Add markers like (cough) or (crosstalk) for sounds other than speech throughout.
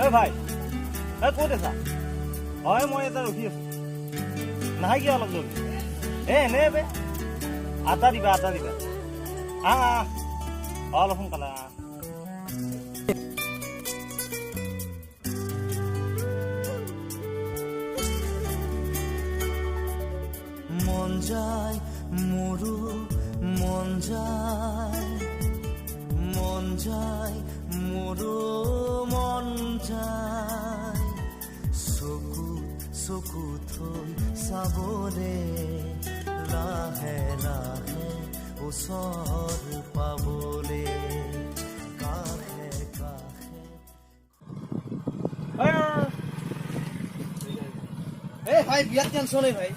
এ ভাই, এ ক'ত আছা? হয়, মই এটা ৰখি আছো। নাহে কিয় অলপ জলদি? এ এনে বে। আটা দিবা আটা দিবা। আহ আহ অলপ সোনকালে, আহ। মন যায় মোৰো মন যায়। মন যায় মোৰো মন যায় চকু চকু থৈ চাবৰে লাহে লাহে ওচৰ পাবলে। কাষে কাষে এই ভাই বিয়াত টেনচন এই ভাই।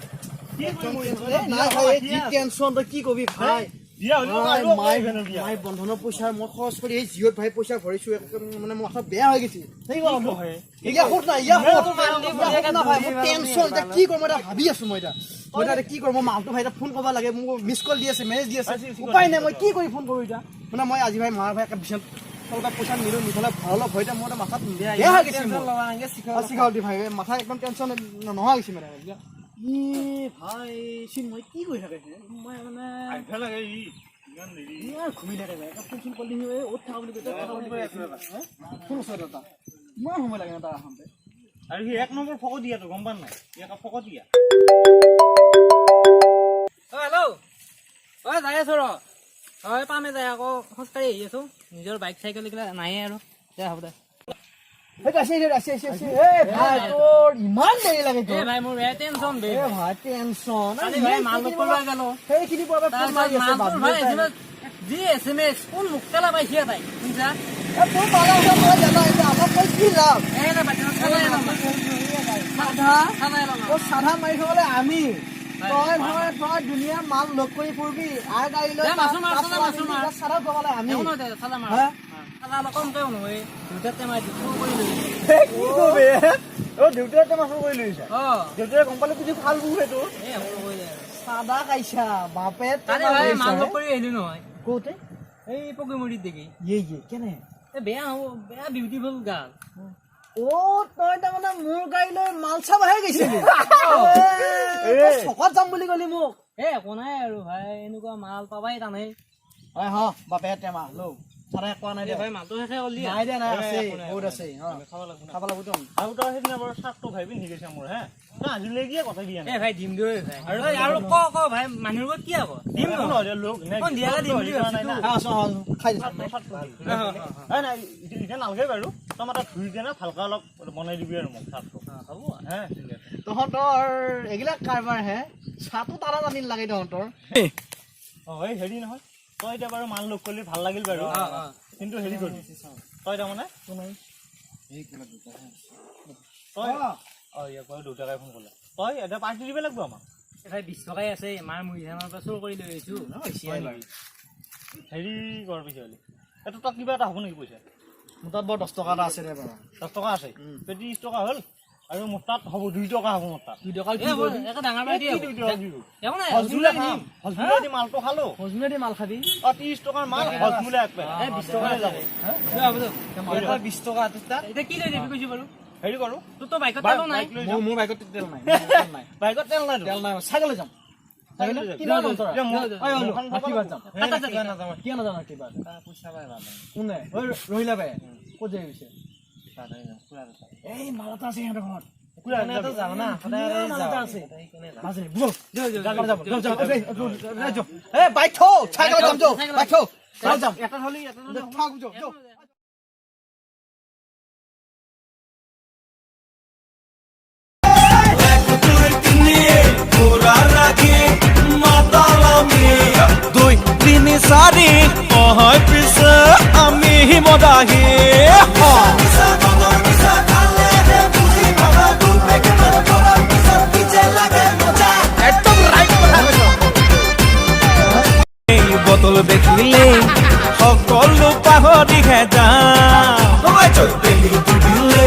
কি কবি ভাই? মই বন্ধনৰ পইচা মই খৰচ কৰি এই জিঅ'ত ভাই পইচা ভৰিছো মানে মোৰ বেয়া হৈ গৈছে। কি কৰ মই ভাবি আছো মই এতিয়া। কি কৰো মই মাহটো ভাই ফোন কৰিব লাগে মোক মিছ কল দি আছে মেছেজ দি আছে। উপায় নাই মই কি কৰি ফোন কৰো এতিয়া? মানে মই আজি ভাই মাৰ ভাই একে বিচাৰ পইচা নিদিওঁ নিথলে ভৰলক হৈ মোৰ। মাথাত মাথা একদম টেনচন নোহোৱা হৈছে মানে এতিয়া ভাই মই কি কৰি থাকে মই মানে আহিব লাগে ই। ইমান দেৰি। ঘূৰি থাকে ভাই ফোন চোন কৰি দিছে অ'ত থাকা বুলি কৈছে কৈ ফোন ওচৰত এটা। ইমান সময় লাগে তাৰ আহোঁতে। আৰু সি এক নম্বৰ ফকতীয়াটো গম পাৱ নাই? সি একে ফকতীয়া অ হেল্ল' অ যাই আছো ৰ। হয় পামে যায় আকৌ খোজকাঢ়ি আহি আছো। নিজৰ বাইক চাইকেল এইগিলা নাহে আৰু। দে হ'ব দে। যি এছ এম এছ কোন মুখতেলা পাইছে তাই? শুনিছা? সাধা মাৰি থবলৈ আমি। তই ধৰ তই ধুনীয়া মাল লগ কৰি ফুৰিবি। আৰু গাড়ী লৈ আমি। এই পকিমুৰিত দেখি। ইয়ে ইয়ে কেনে? বেয়া হ'ব বেয়া বিউটিফুল গাল অ' তই তাৰমানে মোৰ গাড়ী লৈ মাল চাবহে গৈছিলি (laughs) চকত যাম বুলি ক'লি মোক। এ একো নাই আৰু ভাই এনেকুৱা মাল পাবাই টানেই হয় হ বাপে টেমা লৌ চাৰে কোৱা নাই দে। ভাই মালটো শেষে হ'ল দিয়া। নাই দে নাই আছে বহুত আছে নাই। খাব লাগিব খাব লাগিব তোন আৰু তই সেইদিনা বাৰু চাৰ্টটো ভাবি পিন্ধি গৈছে মোৰ হে। আজিলৈ কিয় কথা দিয়া এ ভাই দিম দিওঁ ভাই। আৰু আৰু ক ক ভাই মানুহৰ লগত কি হ'ব? দিম ন দে, লোক নে- সন্ধিয়ালে দিম বুলি হেৰি কৰা নাই না। আছো আছো। খাই দিম। নাই, নাই, এতিয়া নালাগে বাৰু। তই মাত্ৰ ধুই কেনে ভালকে অলপ বনাই দিবি আৰু মোক চাৰ্টটো হ'ব। হে। তহঁতৰ এইবিলাক কাৰবাৰ হে চাহটো তাৰা জানি লাগে তহঁতৰ। অ এই হেৰি নহয়। তই এতিয়া বাৰু মান লগ কৰিলি ভালো লাগিল বাৰু। কিন্তু হেৰি কৰিবি তই তাৰমানে তই অ। ইয়াক বাৰু দেউতাকে ফোন কৰিলে। তই এতিয়া পাৰ্টি দিব লাগিব আমাক। এ ভাই বিশ টকাই আছে মাৰ মুড়ি ধানৰ পৰা চুৰ কৰি লৈ আহিছো? হেৰি কৰ পিছে হ'লে? এইটো তাত কিবা এটা হ'ব নেকি পইচা? মোৰ তাত বৰ দহ টকা এটা আছে দহ টকা আছে? ত্ৰিছ টকা হ'ল? আৰু মোৰ তাত হ'ব দুই টকা হ'ব মোৰ তাত। দুই টকা হজমুলে দি মালটো খালো। হজমুলে দি মাল খাবি। অ ত্ৰিছ টকাৰ মাল হজমুলে এক পেকেট। বিশ টকা যাব। বিশ টকা এতিয়া কি লৈ যাবি কৈছো বাৰু? হেৰি কৰোঁ? তোৰ তো বাইকত বাইক নাই। লৈ মোৰ বাইকত তেল নাই। (laughs) তেল বাইকত তেল নাই তেল নাই চাইকেলে যাম। কিয় নাজানো কিবা কোনে? ৰহিলা বাই ক'ত যাই গৈছে। এই মাল এটা আছে সিহঁতৰ ঘৰত। পুৰা একদম যাওঁ না? সদায় ধুনীয়া মাল এটা যাওঁ। আছে? মাজে বল যাও যাও যাও যাও। যাও এই, এই, যাও। এ বাইক থো! চাইকেল যাও যাও। এটা হলি এটা থাক যাও। বটল দেখিলে সকলো পাহৰিহে যাওঁ তুলিলে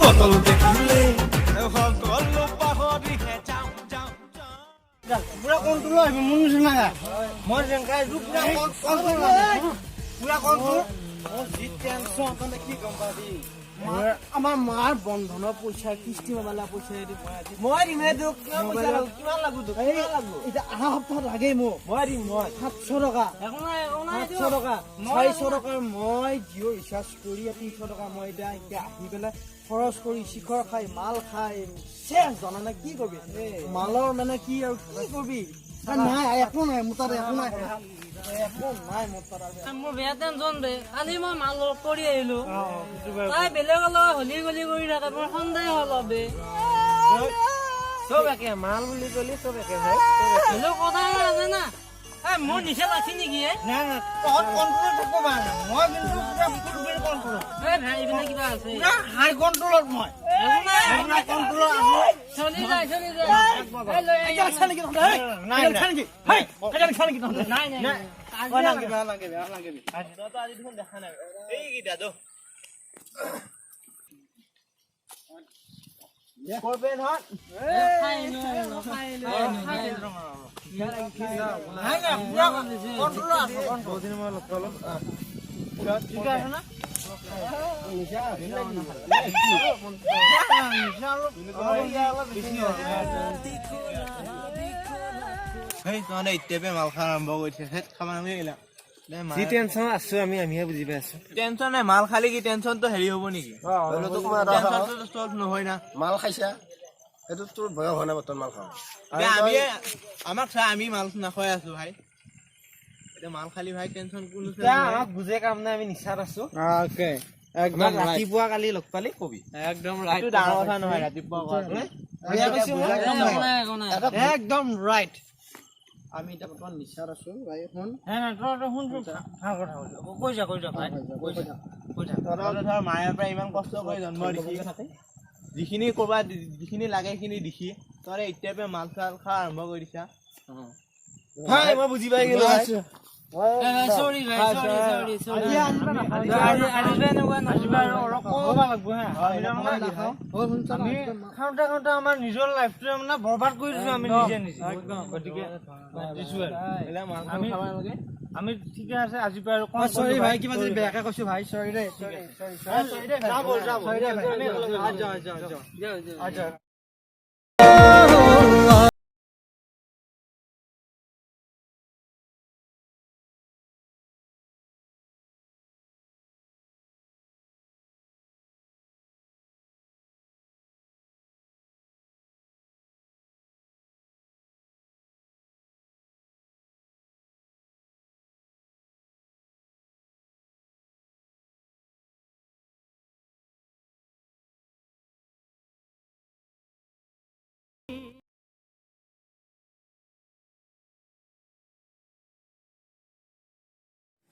বটল দেখিলে সকলো পাহৰিহে যাওঁ যাওঁ পুৰা কণ্ট্ৰল আহিব মোৰ নিচিনা মই যেনেকৈ পুৰা কণ্ট্ৰল পুৰা কণ্ট্ৰল মোৰ যি টেনচন কি গম পাবি মা- আমাৰ মাৰ বন্ধনৰ পইচা কিস্তি মামালা পইচা মই দিম তোক কিমান তোক এতিয়া আহা সপ্তাহত লাগেই মোক। মই দিম মই। সাতশ টকা। সাতশ টকা। চাৰিশ টকাৰ মই জিঅ' ৰিচাৰ্জ কৰি তিনিশ টকা মই এতিয়া এতিয়া আহি পেলাই খৰচ কৰি শিখৰ খাই মাল খাই চেচ জানা নাই কি কৰিবি মালৰ মানে কি আৰু কি কৰিবি এ নাই একো নাই মোৰ তাত একো নাই। মোৰ বেয়া টেনচন দে। কালি মই মাল লগ কৰি আহিলো। তাই বেলেগৰ লগত হলি গলি কৰি থাকে মোৰ সন্দেহ হ'ল বে চব একে মাল বুলি ক'লি চব একে ভাই হ'লেও কথা আছে না। মোৰ নিচা লাগছি নেকি মই কিন্তু হাই কণ্ট্ৰলত মই। একো নাই পুৰা কণ্ট্ৰলত মাল খালি কি টেনশ্যনটো হেৰি হ'ব নেকি নহয় না মাল খাইছা সেইটো তোৰ বয়স হোৱা নাই বৰ্তমান মাল খাওঁ আমি আমাক চা আমি মাল নাখাই আছো ভাই এতিয়া মাল ভাই টেনশ্যন কোনো আমাক বুজে কাম নাই আমি নিচাত আছো। অ'কে, একদম ৰাতিপুৱা কালি লগ পালি? কবি। একদম ডাঙৰ কথা নহয় ৰাতিপুৱা কোৱাটো। বেয়া কৈছো মই? একো নাই একো নাই একদম ৰাইট আমি এতিয়া বৰ্তমান নিচাত আছো ভাই শুন নাই নাই তই তই শুন শুন। ভালো কথা কৈছা। কৈছা কৈছা ভাই। কৈছা কৈছা তহঁতৰ ধৰ মায়ে পৰা ইমান কষ্ট কৰি জন্ম দিছি। যিখিনি কৰবাত যিখিনি লাগে সেইখিনি দিছি। তহঁতে এতিয়াৰ পৰা মাল চাল খোৱা আৰম্ভ কৰি দিছা। হয় মই বুজি পাই গলো আমাৰ নিজৰ লাইফটোৱে মানে বৰবাদ কৰি দিছো আমি নিজে নিজে গতিকে আমি ঠিকে আছে আজিৰ পৰা আৰু চৰি ভাই কিবা যদি বেয়াকে কৈছো ভাই চৰি দেই চৰি দেই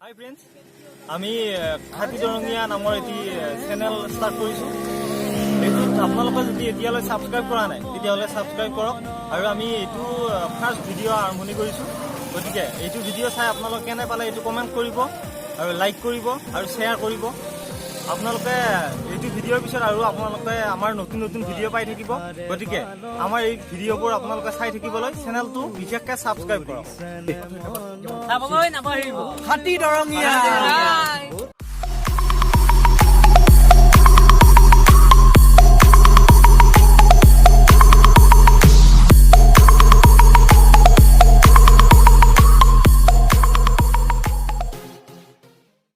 হাই ফ্ৰেণ্ডছ আমি খাতি দৰঙীয়া নামৰ এটি চেনেল ষ্টাৰ্ট কৰিছোঁ। এইটোত আপোনালোকে যদি এতিয়ালৈ ছাবস্ক্ৰাইব কৰা নাই, তেতিয়াহ'লে ছাবস্ক্ৰাইব কৰক। আৰু আমি এইটো ফাৰ্ষ্ট ভিডিঅ' আৰম্ভণি কৰিছোঁ। গতিকে, এইটো ভিডিঅ' চাই আপোনালোকে কেনে পালে এইটো কমেণ্ট কৰিব, আৰু লাইক কৰিব, আৰু শ্বেয়াৰ কৰিব। আপোনালোকে এইটো ভিডিঅ'ৰ পিছত আৰু আপোনালোকে আমাৰ নতুন নতুন ভিডিঅ' পাই থাকিব। গতিকে আমাৰ এই ভিডিঅ'বোৰ আপোনালোকে চাই থাকিবলৈ চেনেলটো বিশেষকৈ ছাবস্ক্ৰাইব কৰক।